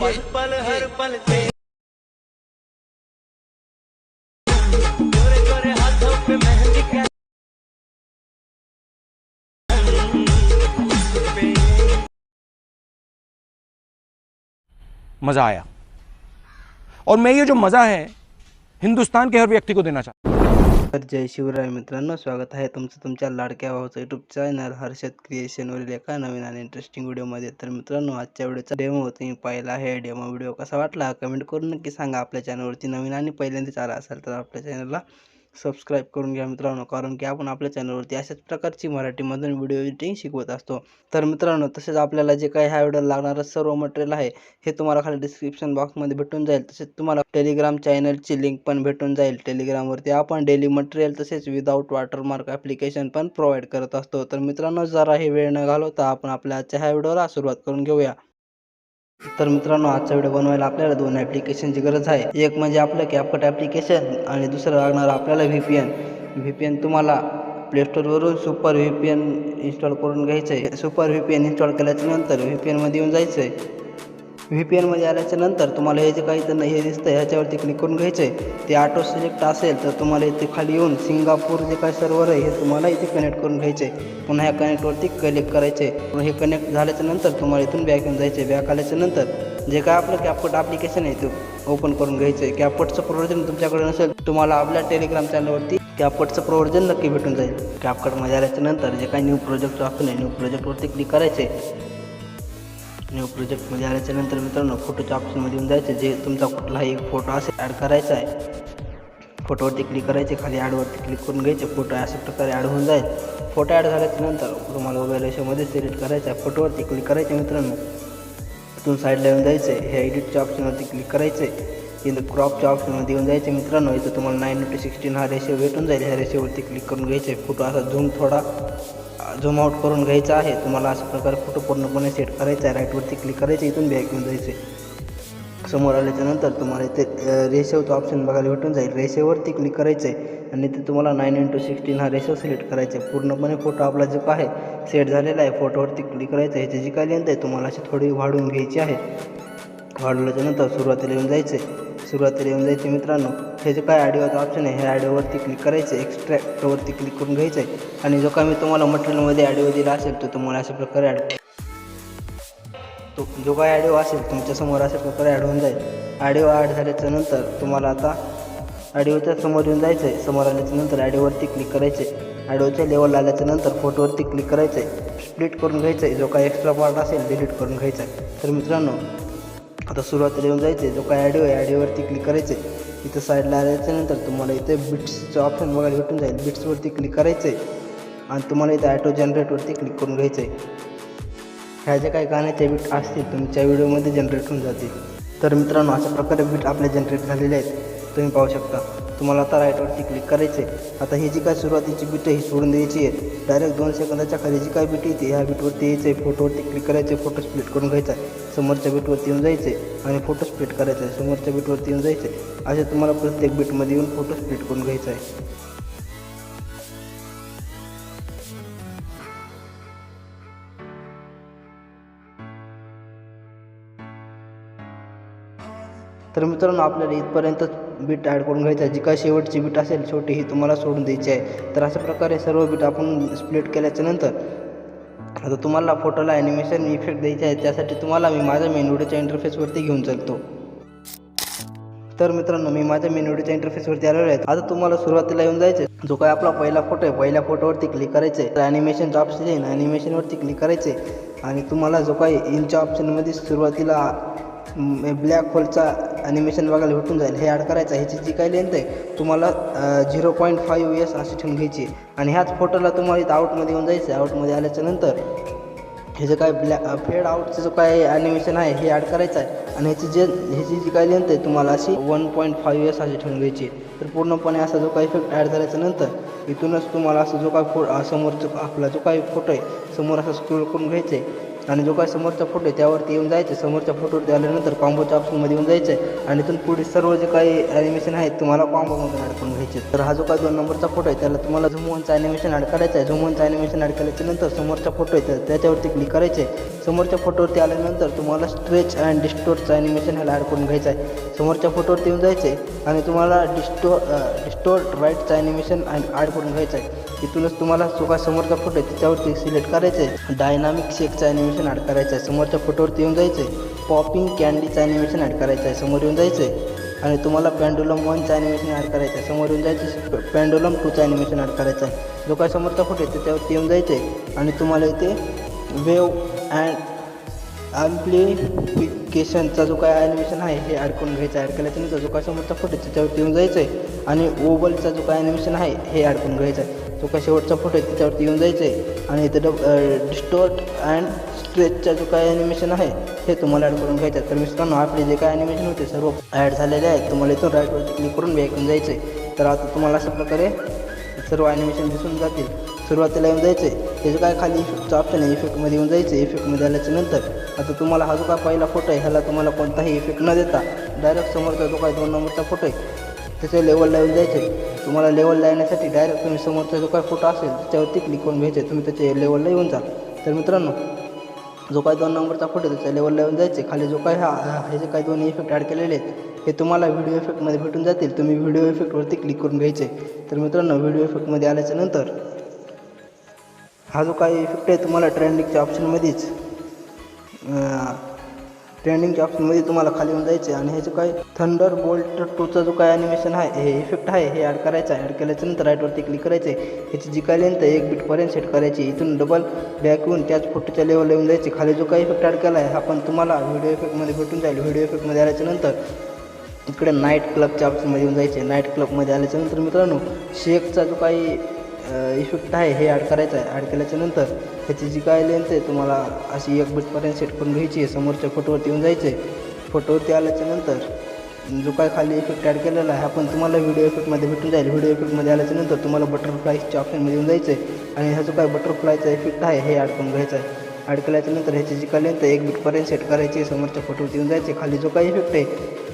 पल पल, हर पल मज़ा आया और मैं ये जो मज़ा है, हिंदुस्तान के हर व्यक्ति को देना चाहता हूँ। तर जय शिवराय मित्रांनो. स्वागत आहे तुमचं तुमच्या लाडक्या भावाचं यूट्यूब चॅनल हर्षद क्रिएशनवरील एका नवीन आणि इंटरेस्टिंग व्हिडिओमध्ये तर मित्रांनो आजच्या व्हिडिओचा डेमो तुम्ही पाहिला आहे. डेमो व्हिडिओ कसा वाटला? कमेंट करून नक्की सांगा. आपल्या चॅनलवरती नवीन आणि पहिल्यांदाच आला असेल तर आपल्या चॅनलला सबस्क्राईब करून घ्या मित्रांनो. कारण की आपण आपल्या चॅनलवरती अशाच प्रकारची मराठीमधून व्हिडिओ एडिटिंग शिकवत असतो. तर मित्रांनो तसेच आपल्याला जे काही ह्या व्हिडिओला लागणारं सर्व मटेरियल आहे हे तुम्हाला खाली डिस्क्रिप्शन बॉक्समध्ये भेटून जाईल. तसेच तुम्हाला टेलिग्राम चॅनलची लिंक पण भेटून जाईल. टेलिग्रामवरती आपण डेली मटेरियल तसेच विदाऊट वॉटरमार्क ॲप्लिकेशन पण प्रोव्हाइड करत असतो. तर मित्रांनो जरा हे वेळ न घालवता आपण आपल्या आजच्या ह्या व्हिडिओला सुरुवात करून घेऊया. तर मित्रांनो आजचा व्हिडिओ बनवायला आपल्याला दोन ॲप्लिकेशनची गरज आहे. एक म्हणजे आपलं कॅपकट ॲप्लिकेशन आणि दुसरं लागणार आपल्याला V P N V P N तुम्हाला प्लेस्टोरवरून super V P N install करून घ्यायचं आहे super V P N install केल्याच्यानंतर व्ही पी एनमध्ये येऊन जायचं आहे व्ही पी एनमध्ये आल्याच्यानंतर तुम्हाला हे जे काही त्यांना हे दिसतं ह्याच्यावरती क्लिक करून घ्यायचं आहे ते ऑटो सिलेक्ट असेल तर तुम्हाला इथे खाली येऊन सिंगापूर जे काही सर्व्हर आहे हे तुम्हाला इथे कनेक्ट करून घ्यायचे आहे पुन्हा ह्या कनेक्टवरती क्लिक करायचे आहे हे कनेक्ट झाल्याच्यानंतर तुम्हाला इथून बॅक येऊन जायचे बॅक आल्याच्यानंतर जे काय आपलं कॅपकट ॲप्लिकेशन आहे ते ओपन करून घ्यायचं आहे कॅपकटचं प्रोव्हर्जन तुमच्याकडे नसेल तुम्हाला आपल्या टेलिग्राम चॅनलवरती कॅपकटचं प्रोव्हर्जन नक्की भेटून जाईल. कॅपकटमध्ये आल्याच्यानंतर जे काही न्यू प्रोजेक्ट ऑप्शन आहे न्यू प्रोजेक्टवरती क्लिक करायचे न्यू प्रोजेक्टमध्ये आल्याच्यानंतर मित्रांनो फोटोच्या ऑप्शनमध्ये येऊन जायचे. जे तुमचा कुठलाही एक फोटो असेल ॲड करायचा आहे. फोटोवरती क्लिक करायचे खाली ॲडवरती क्लिक करून घ्यायचे. फोटो अशा प्रकारे ॲड होऊन जाईल. फोटो ॲड झाल्याच्यानंतर तुम्हाला मोबाईल रेशोमध्ये सिलेक्ट करायचा आहे. फोटोवरती क्लिक करायचे मित्रांनो. तिथून साईडला येऊन जायचं. आहे हे एडिटच्या ऑप्शनवरती क्लिक करायचं. आहे इथं क्रॉपच्या ऑप्शनमध्ये येऊन जायचे मित्रांनो. इथं तुम्हाला नाईन टू सिक्स्टीन हा रेशो भेटून जाईल. ह्या रेशोवरती क्लिक करून घ्यायचे. फोटो असा झूम थोडा. झूम आउट करून घ्यायचा आहे. तुम्हाला अशा प्रकारे फोटो पूर्णपणे सेट करायचा आहे. राईटवरती क्लिक करायचे इथून बॅक येऊन जायचे समोर आल्याच्यानंतर तुम्हाला इथे रेशोचा ऑप्शन बघायला भेटून जाईल. रेशोवरती क्लिक करायचं आहे आणि ते तुम्हाला नाईन इंटू सिक्स्टीन हा रेशो सिलेक्ट करायचा आहे. पूर्णपणे फोटो आपला जो काय आहे सेट झालेला आहे. फोटोवरती क्लिक करायचं आहे. ह्याची जी काय लेंथ आहे तुम्हाला अशी थोडी वाढवून घ्यायची आहे. वाढवल्याच्यानंतर सुरुवातीला येऊन जायचे. सुरुवातीला येऊन जायचे मित्रांनो हे जे काय ऑडिओचा ऑप्शन आहे? हे आयडिओवरती क्लिक करायचं आहे एक्स्ट्रॅक्टवरती क्लिक करून घ्यायचं. आहे आणि जो काय मी तुम्हाला मटेरियलमध्ये ऑडिओ दिला असेल तो तुम्हाला अशा प्रकारे ॲड तो जो काय ॲडिओ असेल तुमच्यासमोर अशा प्रकारे ॲड होऊन जाईल. ॲडिओ ॲड झाल्याच्यानंतर तुम्हाला आता ॲडिओच्या समोर येऊन जायचं. आहे समोर आल्याच्यानंतर ॲडिओवरती क्लिक करायचे. ॲडिओच्या लेवल आल्याच्यानंतर फोटोवरती क्लिक करायचं. आहे स्प्लिट करून घ्यायचं. आहे जो काय एक्स्ट्रा पार्ट असेल डिलीट करून घ्यायचा. आहे तर मित्रांनो आता सुरुवातीला येऊन जायचं जो काय ॲडिओ आहे ॲडिओवरती क्लिक करायचं आहे इथं साईडला आल्याच्यानंतर तुम्हाला इथे बिट्सचं ऑप्शन बघायला भेटून जाईल. बिट्सवरती क्लिक करायचं आहे आणि तुम्हाला इथं ॲटो जनरेटवरती क्लिक करून घ्यायचं आहे ह्या ज्या काही गाण्याचे बीट असतील तुमच्या व्हिडिओमध्ये जनरेट होऊन जातील. तर मित्रांनो अशा प्रकारे बीट आपले जनरेट झालेले आहेत. तुम्ही पाहू शकता. तुम्हाला आता राईटवरती क्लिक करायचे आता ही जी काय सुरुवातीची बीट ही सोडून द्यायची आहे. डायरेक्ट दोन सेकंदाच्या खाली जी काय बीट येते ह्या बीटवरती यायचं आहे फोटोवरती क्लिक करायचे फोटो स्प्लिट करून घ्यायचा आहे. समोरच्या बीटवरती येऊन जायचे आणि फोटो स्प्लिट करायचा आहे. समोरच्या बीटवरती येऊन जायचे असे तुम्हाला प्रत्येक बीटमध्ये येऊन फोटो स्प्लिट करून घ्यायचा आहे. तर मित्रांनो आपल्याला इथपर्यंत बीट ॲड करून घ्यायचा जी काय शेवटची बीट असेल छोटी ही तुम्हाला सोडून द्यायची आहे. तर अशा प्रकारे सर्व बीट आपण स्प्लिट केल्याच्यानंतर आता तुम्हाला फोटोला ॲनिमेशन इफेक्ट द्यायचे आहे. त्यासाठी तुम्हाला मी माझ्या मेनवडीच्या इंटरफेसवरती घेऊन चालतो. तर मित्रांनो मी माझ्या मेनवडीच्या इंटरफेसवरती आलेलो आहे. आता तुम्हाला सुरुवातीला येऊन जायचे जो काय आपला पहिला फोटो आहे पहिल्या फोटोवरती क्लिक करायचे तर ॲनिमेशनचं ऑप्शन येईल ॲनिमेशनवरती क्लिक करायचे आणि तुम्हाला जो काही इनच्या ऑप्शनमध्ये सुरुवातीला ब्लॅक होलचा ॲनिमेशन बघायला भेटून जाईल. हे ॲड करायचं ह्याची जी काही लेंथ आहे तुम्हाला झिरो पॉईंट फाईव्ह एस अशी ठेवून घ्यायची. आणि ह्याच फोटोला तुम्हाला इथं आउटमध्ये येऊन जायचं आहे आउटमध्ये आल्याच्यानंतर हे जे काय ब्लॅ फेड आउटचं जो काय ॲनिमेशन आहे हे ॲड करायचं आहे. आणि ह्याची जे ह्याची जी काय लेंथ आहे तुम्हाला अशी वन पॉईंट फाईव्ह एस अशी ठेवून घ्यायची तर पूर्णपणे असा जो काही इफेक्ट ॲड झाल्याच्यानंतर इथूनच तुम्हाला असं जो काय फो समोरचा आपला जो काही फोटो आहे समोर असा स्क्रोल करून घ्यायचं आहे आणि जो काय समोरचा फोटो आहे त्यावरती येऊन जायचं समोरच्या फोटोवरती आल्यानंतर कॉम्बोच्या ऑप्शनमध्ये येऊन जायचं आहे आणि इथून पुढे सर्व जे काही ॲनिमेशन आहेत तुम्हाला कॉम्बोमधून ॲड करून घ्यायचे तर हा जो काय दोन नंबरचा फोटो आहे त्याला तुम्हाला झुमवनचा ॲनिमेशन ॲड करायचं आहे. झुमवनचा ॲनिमेशन ॲड नंतर समोरचा फोटो आहे तर त्याच्यावरती क्लिक करायचे समोरच्या फोटोवरती आल्यानंतर तुम्हाला स्ट्रेच अँड डिस्टोरचं ॲनिमेशन ह्याला ॲड करून घ्यायचं आहे. समोरच्या फोटोवरती येऊन जायचं आहे आणि तुम्हाला डिस्टो डिस्टोर राईटचं ॲनिमेशन ॲड करून घ्यायचं आहे. तिथूनच तुम्हाला जो काय समोरचा फोटो आहे त्याच्यावरती सिलेक्ट करायचं आहे डायनामिक शेकचं ॲनिमेशन ॲड करायचं आहे. समोरच्या फोटोवरती येऊन जायचं आहे पॉपिंग कॅन्डीचं ॲनिमेशन ॲड करायचं आहे. समोर येऊन जायचं आहे आणि तुम्हाला पॅन्डुलम वनचं ॲनिमेशन ॲड करायचं आहे. समोर येऊन जायचं पॅन्डुलम टूचं ॲनिमेशन ॲड करायचं आहे. जो काय समोरचा फोटो आहे त्याच्यावरती येऊन जायचं आहे आणि तुम्हाला इथे वेव अँड ॲम्प्लिफिकेशनचा जो काय ॲनिमेशन आहे हे ॲड करून घ्यायचं ॲड केल्याच्यानंतर जो काय समोरचा फोटो आहे त्याच्यावरती येऊन जायचं आहे आणि ओबलचा जो काय ॲनिमेशन आहे हे ॲड करून घ्यायचं आहे. जो काय शेवटचा फोटो आहे त्याच्यावरती येऊन जायचं आहे आणि इथं डब डिस्टोर्ट अँड स्ट्रेचचा जो काय ॲनिमेशन आहे हे तुम्हाला ॲड करून घ्यायचं आहे. तर मित्रांनो आपले जे काय ॲनिमेशन होते सर्व ॲड झालेले आहेत. तुम्हाला इथून राईटवरती क्लिक करून बॅकून जायचं आहे तर आता तुम्हाला अशा प्रकारे सर्व ॲनिमेशन दिसून जातील. सुरुवातीला येऊन जायचं आहे त्याचं काय खाली इफेक्टचं ऑप्शन आहे इफेक्टमध्ये येऊन जायचं आहे इफेक्टमध्ये आल्याच्यानंतर आता तुम्हाला हा जो काय पहिला फोटो आहे ह्याला तुम्हाला कोणताही इफेक्ट न देता डायरेक्ट समोरचा जो काय दोन नंबरचा फोटो आहे त्याच्या लेवलला येऊन जायचं आहे तुम्हाला लेवलला येण्यासाठी डायरेक्ट तुम्ही समोरचा जो काय फोटो असेल त्याच्यावरती क्लिक करून घ्यायचं आहे तुम्ही त्याच्या लेवलला येऊन जा. तर मित्रांनो जो काय दोन नंबरचा फोटो आहे त्याच्या लेवल लेवल जायचे. खाली जो काय हा हे जे काही दोन इफेक्ट ॲड केलेले आहेत हे तुम्हाला व्हिडिओ इफेक्टमध्ये भेटून जातील. तुम्ही व्हिडिओ इफेक्टवरती क्लिक करून घ्यायचे. तर मित्रांनो व्हिडिओ इफेक्टमध्ये आल्याच्यानंतर हा जो काही इफेक्ट आहे तुम्हाला ट्रेंडिंगच्या ऑप्शनमध्येच ट्रेंडिंगच्या ऑप्शनमध्ये तुम्हाला खाली येऊन जायचे आणि हे जो काय थंडर बोल्ट टूचा जो काय ॲनिमेशन आहे हे इफेक्ट आहे हे ॲड करायचं आहे. ॲड केल्याच्यानंतर राईटवरती क्लिक करायचे ह्याची जी काय लेंथ आहे एक बीटपर्यंत सेट करायची. इथून डबल बॅक येऊन त्याच फोटोच्या लेवलला येऊन जायचे खाली जो काही इफेक्ट ॲड केला आहे हा पण तुम्हाला व्हिडिओ इफेक्टमध्ये भेटून जाईल. व्हिडिओ इफेक्टमध्ये आल्याच्यानंतर इकडे नाईट क्लबच्या ऑप्शनमध्ये येऊन जायचे नाईट क्लबमध्ये आल्याच्यानंतर मित्रांनो शेकचा जो काही इफेक्ट आहे हे ॲड करायचं आहे. ॲड केल्याच्यानंतर ह्याची जी काय लेंथ आहे तुम्हाला अशी एक बिटपर्यंत सेट करून घ्यायची आहे. समोरच्या फोटोवरती येऊन जायचं आहे फोटोवरती आल्याच्यानंतर जो काय खाली इफेक्ट ॲड केलेला आहे आपण तुम्हाला व्हिडिओ इफेक्टमध्ये भेटून जाईल. व्हिडिओ इफेक्टमध्ये आल्याच्यानंतर तुम्हाला बटरफ्लायच्या ऑप्शनमध्ये येऊन जायचं आहे आणि ह्या जो काय बटरफ्लायचा इफेक्ट आहे हे ॲड करून घ्यायचा आहे. ॲड केल्याच्यानंतर ह्याची जी काय लेंथ आहे एक बिटपर्यंत सेट करायची आहे. समोरच्या फोटोवरती येऊन जायचे खाली जो काही इफेक्ट आहे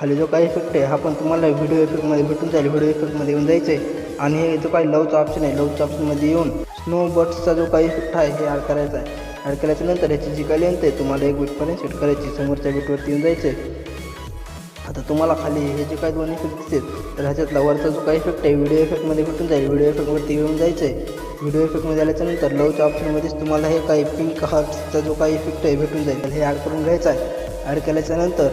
खाली जो काही इफेक्ट आहे हा पण तुम्हाला व्हिडिओ इफेक्टमध्ये भेटून जाईल. व्हिडिओ इफेक्टमध्ये येऊन जायचं आहे आणि हे जो काही लवचा ऑप्शन आहे लवच्या ऑप्शनमध्ये येऊन स्नो बर्ड्सचा जो काही इफेक्ट आहे हे ॲड करायचा आहे. ॲड केल्याच्यानंतर ह्याची जी काही लेंथ आहे तुम्हाला एक बीटपर्यंत सेट करायची. समोरच्या बीटवरती येऊन जायचं आहे आता तुम्हाला खाली हे जे काही दोन इफेक्ट दिसतील तर ह्याच्यातला वरचा जो काही इफेक्ट आहे व्हिडिओ इफेक्टमध्ये भेटून जाईल. व्हिडिओ इफेक्टवरती येऊन जायचं आहे व्हिडिओ इफेक्टमध्ये आल्याच्यानंतर लवच्या ऑप्शनमध्येच तुम्हाला हे काही पिंक हार्टचा जो काही इफेक्ट आहे भेटून जाईल. हे ॲड करून घ्यायचं आहे. ॲड केल्याच्यानंतर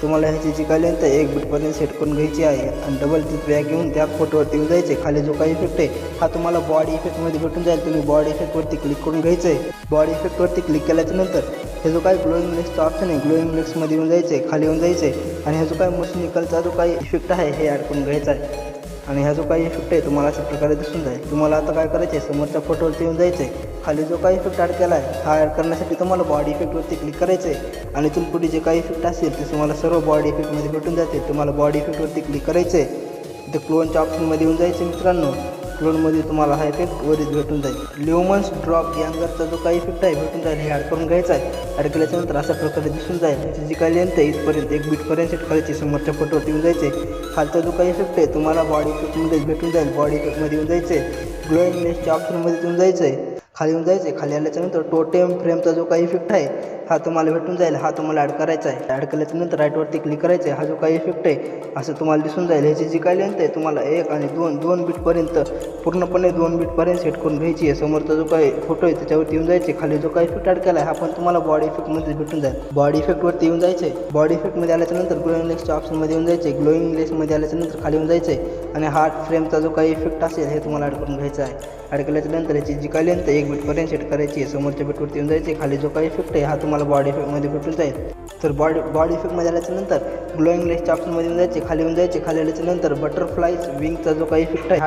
तुम्हाला ह्याची जी काय एक बिटपर्यंत सेट करून घ्यायची आहे. आणि डबल ती बॅग घेऊन त्या फोटोवरती येऊन जायचे. खाली जो काही इफेक्ट आहे हा तुम्हाला बॉडी इफेक्टमध्ये भेटून जाईल. तुम्ही बॉडी इफेक्टवरती क्लिक करून घ्यायचं आहे बॉडी इफेक्टवरती क्लिक केल्याच्यानंतर हे जो काही ग्लोईंग लेक्सचा ऑप्शन आहे ग्लोईंग लेक्समध्ये येऊन जायचं आहे खाली येऊन जायचं आहे आणि हा जो काही मशिनिकलचा जो काही इफेक्ट आहे हे ॲड करून घ्यायचा आहे. आणि हा जो काही इफेक्ट आहे तुम्हाला अशा प्रकारे दिसून जाईल. तुम्हाला आता काय करायचं आहे समोरच्या फोटोवरती येऊन जायचं आहे खाली जो काही इफेक्ट ॲड केला आहे हा ॲड करण्यासाठी तुम्हाला बॉडी इफेक्टवरती क्लिक करायचं आहे आणि इथून पुढे जे काही इफेक्ट असेल ते तुम्हाला सर्व बॉडी इफेक्टमध्ये भेटून जाते. तुम्हाला बॉडी इफेक्टवरती क्लिक करायचं आहे इथे क्लोनच्या ऑप्शनमध्ये येऊन जायचं मित्रांनो. क्लोनमध्ये तुम्हाला हा इफेक्ट वरीच भेटून जाईल. ल्युमन्स ड्रॉप यांगरचा जो काही इफेक्ट आहे भेटून जाईल हे ॲड करून घ्यायचा आहे. ॲड केल्याच्यानंतर अशा प्रकारे दिसून जाईल. त्याची जी काही लेंथ आहे इथपर्यंत एक बीटपर्यंत सेट करायची समोरच्या फोटोवरती येऊन जायचे खालचा जो काही इफेक्ट आहे तुम्हाला बॉडी इफेक्टमध्येच भेटून जाईल. बॉडी इफेक्टमध्ये येऊन जायचं आहे ग्लोईंग नेसच्या ऑप्शनमध्ये येऊन जायचं आहे खाली येऊन जायचं आहे खाली आल्याच्यानंतर टोटेम फ्रेमचा जो काही इफेक्ट आहे हा तुम्हाला भेटून जाईल हा तुम्हाला ॲड करायचा आहे. ॲड केल्याच्यानंतर राईटवरती क्लिक करायचं आहे हा जो काही इफेक्ट आहे असं तुम्हाला दिसून जाईल. ह्याची जी काही लेंथ आहे तुम्हाला एक आणि दोन दोन बीटपर्यंत पूर्णपणे दोन बीटपर्यंत सेट करून घ्यायची आहे. समोरचा जो काही फोटो आहे त्याच्यावरती येऊन जायचे. खाली जो काही इफेक्ट ॲड केला आहे हा पण तुम्हाला बॉडी इफेक्टमध्ये भेटून जाईल. बॉडी इफेक्टवरती येऊन जायचे. बॉडी इफेक्टमध्ये आल्याच्यानंतर ग्लोईंग लेसच्या ऑप्शनमध्ये येऊन जायचे. ग्लोईंग लेसमध्ये आल्याच्यानंतर खाली येऊन जायचे. आणि हार्ट फ्रेमचा जो काही इफेक्ट असेल हे तुम्हाला ॲड करून घ्यायचा आहे. ॲड केल्याच्यानंतर याची जी काही लेंथ आहे एक बीटपर्यंत सेट करायची आहे. समोरच्या बीटवरती येऊन जायचे. खाली जो काही इफेक्ट आहे हा तुम्हाला बॉडी इफेक्टमध्ये भेटून जाईल? तर बॉडी बॉडी इफेक्टमध्ये आल्याच्यानंतर ग्लोईंग लेसच्या ऑप्शनमध्ये येऊन जायचे खाली येऊन जायचे खाली आल्याच्यानंतर बटरफ्लाईज विंगचा जो काही इफेक्ट आहे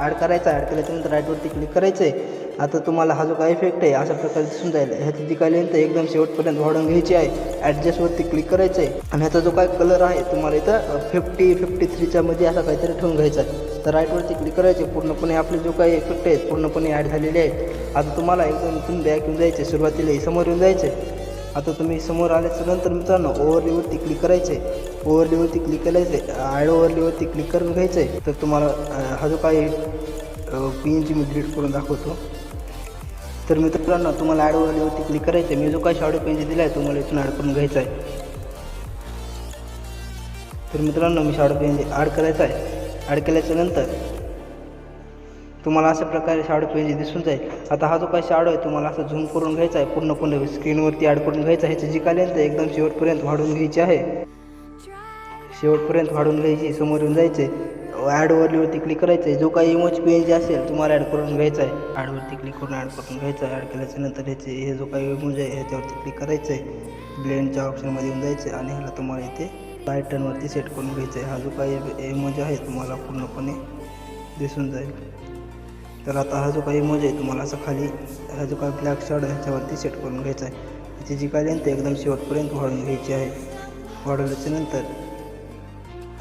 ॲड करायचा ॲड केल्याच्यानंतर राईटवरती क्लिक करायचं. आहे आता तुम्हाला हा जो काही इफेक्ट आहे अशा प्रकारे दिसून जाईल. ह्याची जी काही लेंथ एकदम शेवटपर्यंत वाढवून घ्यायची आहे. ॲडजस्टवरती क्लिक करायचं. आहे आणि ह्याचा जो काय कलर आहे तुम्हाला इथं फिफ्टी फिफ्टी थ्रीच्या मध्ये असा काहीतरी ठेवून घ्यायचा आहे. तर राईटवरती क्लिक करायचे. पूर्णपणे आपले जो काही इफेक्ट आहेत पूर्णपणे ॲड झालेले आहेत. आता तुम्हाला एकदम इथून बॅक येऊन जायचे सुरुवातीला समोर येऊन जायचे. आता तुम्ही समोर आल्याच्यानंतर मित्रांनो ओव्हरलीवरती क्लिक करायचे ओव्हरलीवरती क्लिक करायचे ॲड ओव्हरलीवरती क्लिक करून घ्यायचे तर तुम्हाला हा जो काही पी एन जी मी डिलीट करून दाखवतो. तर मित्रांनो तुम्हाला ॲड ओव्हरलीवरती क्लिक करायचं आहे मी जो काही शॉर्ट पी एन जी दिला आहे तुम्हाला इथून ॲड करून घ्यायचा आहे तर मित्रांनो मी शॉर्ट पेन ॲड करायचा आहे ॲड केल्याच्यानंतर तुम्हाला अशा प्रकारे शॅडो पेज दिसून जाईल. आता हा जो काही शॅडो आहे तुम्हाला असं झूम करून घ्यायचा आहे पूर्ण पूर्ण स्क्रीनवरती ॲड करून घ्यायचा ह्याची जी काय लेंथ आहे एकदम शेवटपर्यंत वाढवून घ्यायची आहे. शेवटपर्यंत वाढवून घ्यायची समोर येऊन जायचे ॲड वरलीवरती क्लिक करायचं आहे जो काही इमोज पेज असेल तुम्हाला ॲड करून घ्यायचा आहे. ॲडवरती क्लिक करून ॲड करून घ्यायचा आहे. ॲड केल्याच्यानंतर ह्याचे हे जो काही इमोज आहे ह्याच्यावरती क्लिक करायचं आहे ब्लेंडच्या ऑप्शनमध्ये येऊन जायचं आहे आणि ह्याला तुम्हाला इथे राईट सेट करून घ्यायचं आहे हा जो काही इमोज आहे तुम्हाला पूर्णपणे दिसून जाईल. तर आता हा जो काही मोज आहे तुम्हाला असं खाली हा जो काही ब्लॅक शर्ट आहे ह्याच्यावरती सेट करून घ्यायचा आहे. त्याची जी काय लेंथ आहे एकदम शेवटपर्यंत वाढवून घ्यायची आहे. वाढवल्याच्या नंतर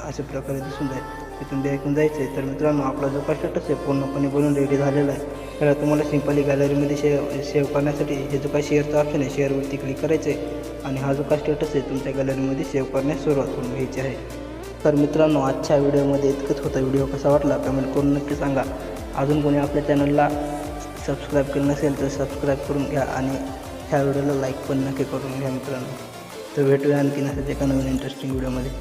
अशा प्रकारे दिसून जाईल तिथून ऐकून जायचं आहे तर मित्रांनो आपला जो काय स्टेटस आहे पूर्णपणे बोलून रेडी झालेला आहे. तर तुम्हाला सिंपली गॅलरीमध्ये शे सेव्ह करण्यासाठी हे जो काय शेअरचा ऑप्शन आहे शेअरवरती क्लिक करायचं आहे आणि हा जो काय स्टेटस आहे तुमच्या गॅलरीमध्ये सेव्ह करण्यास सुरुवात करून घ्यायची आहे. तर मित्रांनो आजच्या व्हिडिओमध्ये इतकंच होता. व्हिडिओ कसा वाटला कमेंट करून नक्की सांगा. अजून कोणी आपल्या चॅनलला सबस्क्राईब केलं नसेल तर सबस्क्राईब करून घ्या आणि ह्या व्हिडिओला लाईक पण नक्की करून घ्या मित्रांनो. तर भेटूया आणखीन असंच एका नवीन इंटरेस्टिंग व्हिडिओमध्ये